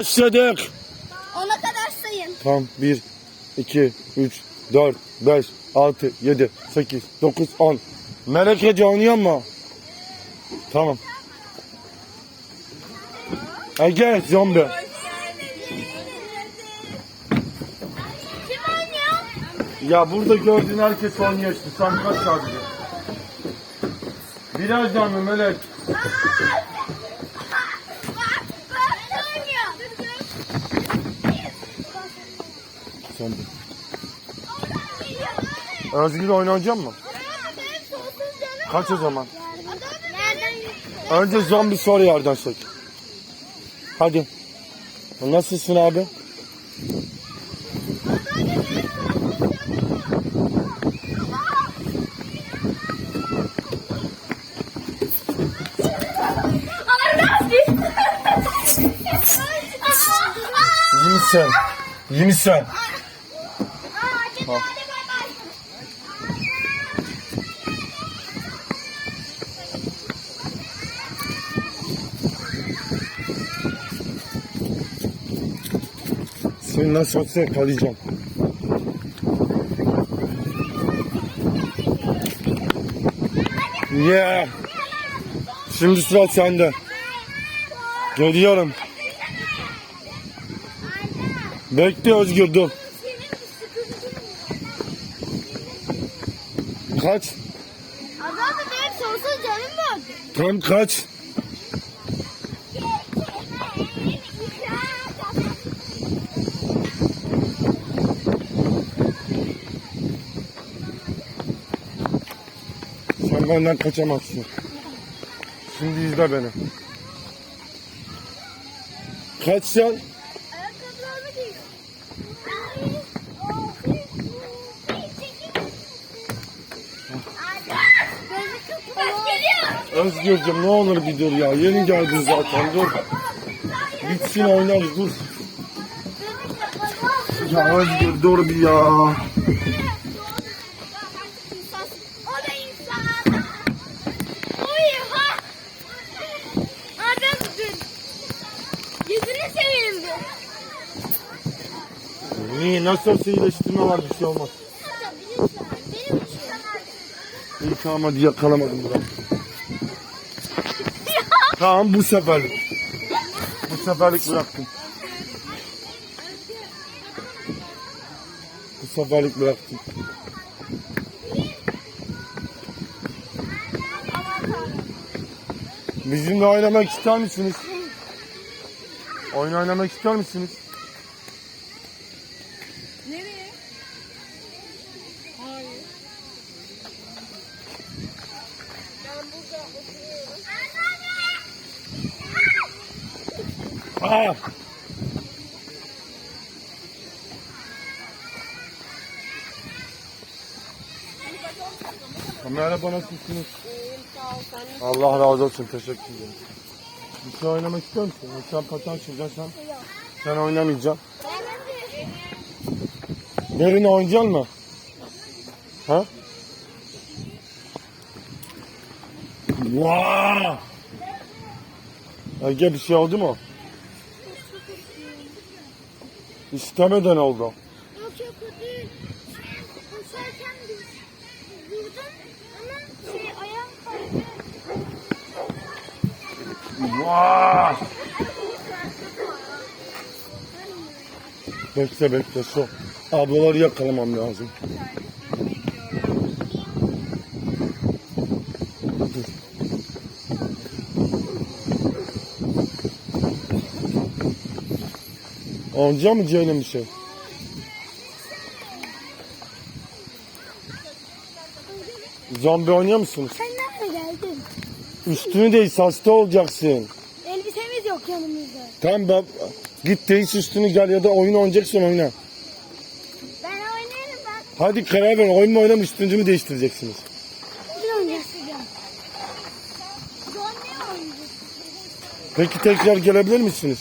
Başladık. Ona kadar sayın. Tamam 1, 2, 3, 4, 5, 6, 7, 8, 9, 10. Melekece oynuyor mu? Tamam. Ege zombi. Kim oynuyor? Ya burada gördüğün herkes oynuyor işte. Sen kaç sadece. Biraz daha mı Melek? Bak, bak, ne oynuyor? Zombi. Özgür oynayacak mı? Kaç o zaman? Önce zombi sonra yerden çek. Hadi. Nasılsın abi? İyi misin? Misin? Seni nasıl olsa yakalayacağım. Yeah. Şimdi sıra sende. Geliyorum. Bekle Özgür dur. Kaç? Adam benim sonsuz canım var. Tam kaç? Sen benden kaçamazsın. Şimdi izle beni. Kaç sen? Özgürcüm ne olur bir dur ya. Yeni geldin zaten dur. Bitsin oynarız dur. Ya Özgür dur bir ya. Niye nasıl iyileştirme var bir şey olmaz. İyi tamam hadi yakalamadım bırak. Tamam bu seferlik. Bu seferlik bıraktım. Bu seferlik bıraktım. Bizimle oynamak ister misiniz? Oyun oynamak ister misiniz? Nereye? Hayır. Ben burada oturuyorum. Merhaba nasılsınız? İyiyim sağ ol sen. Allah razı olsun teşekkür ederim. Bir şey oynamak istiyor musun? Sen patan çizeceksin sen. Sen oynamayacaksın. Derin oynayacaksın mı? Ha? Vaa! Ege bir şey oldu mu? İstemeden oldu. Yok yok o değil. Koşarken düş- durdum ama şey ayağım kaydı. Vaa! Bekle bekle su. Ablaları yakalamam lazım. Oynayacak mı Ceylin bir şey? Zombi oynuyor musunuz? Sen nerede geldin? Üstünü değiş hasta olacaksın. Elbisemiz yok yanımızda. Tamam ben git değiş üstünü gel ya da oyun oynayacaksın oyna. Ben oynarım bak. Hadi karar verin oyun mu oynam üstünüzü mü değiştireceksiniz? Bir oynayacaksın. Zor ne oynayacağız? Peki tekrar gelebilir misiniz?